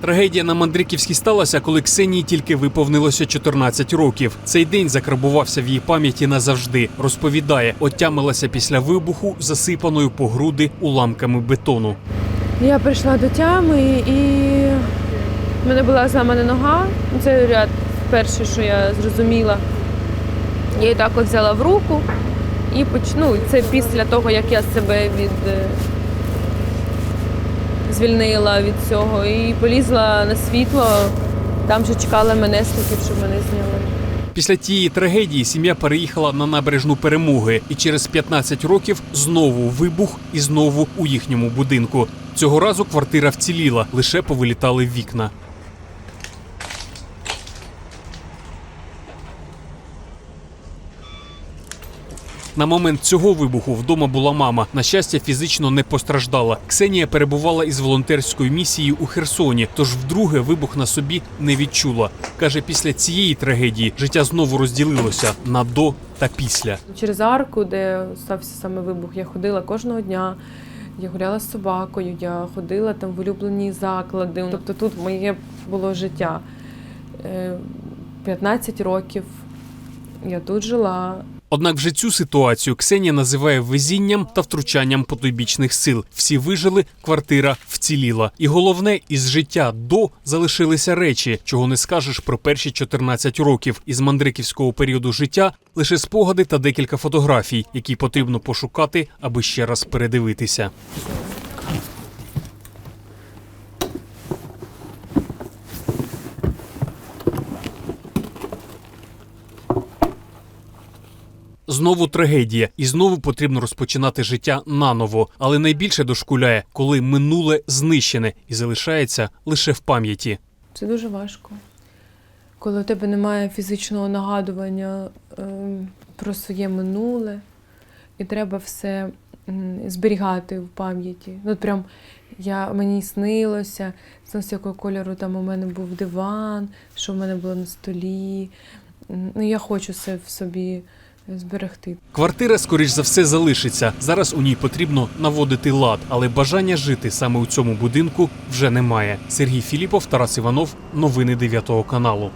Трагедія на Мандриківській сталася, коли Ксенії тільки виповнилося 14 років. Цей день закарбувався в її пам'яті назавжди. Розповідає, отямилася після вибуху, засипаною по груди уламками бетону. Я прийшла до тями і в мене була зламана нога. Це ряд перше, що я зрозуміла. Я її так от взяла в руку і почну. Це після того, як я себе від е, звільнила від цього і полізла на світло. Там вже чекали мене слухів, щоб мене зняли. Після тієї трагедії сім'я переїхала на набережну перемоги, і через 15 років знову вибух і знову у їхньому будинку. Цього разу квартира вціліла, лише повилітали вікна. На момент цього вибуху вдома була мама. На щастя, фізично не постраждала. Ксенія перебувала із волонтерською місією у Херсоні, тож вдруге вибух на собі не відчула. Каже, після цієї трагедії життя знову розділилося на до та після. Через арку, де стався саме вибух, я ходила кожного дня. Я гуляла з собакою, я ходила там в улюблені заклади. Тобто тут моє було життя. Е, 15 років я тут жила. Однак вже цю ситуацію Ксенія називає везінням та втручанням потойбічних сил. Всі вижили, квартира вціліла. І головне, із життя до залишилися речі, чого не скажеш про перші 14 років. Із мандриківського періоду життя лише спогади та декілька фотографій, які потрібно пошукати, аби ще раз передивитися. Знову трагедія, і знову потрібно розпочинати життя наново. Але найбільше дошкуляє, коли минуле знищене і залишається лише в пам'яті. Це дуже важко. Коли у тебе немає фізичного нагадування ем, про своє минуле, і треба все зберігати в пам'яті. Ну, от прям я, мені снилося, снилося, якого кольору там у мене був диван, що в мене було на столі. Ну, я хочу це в собі зберегти. Квартира, скоріш за все, залишиться. Зараз у ній потрібно наводити лад, але бажання жити саме у цьому будинку вже немає. Сергій Філіпов, Тарас Іванов, новини 9 каналу.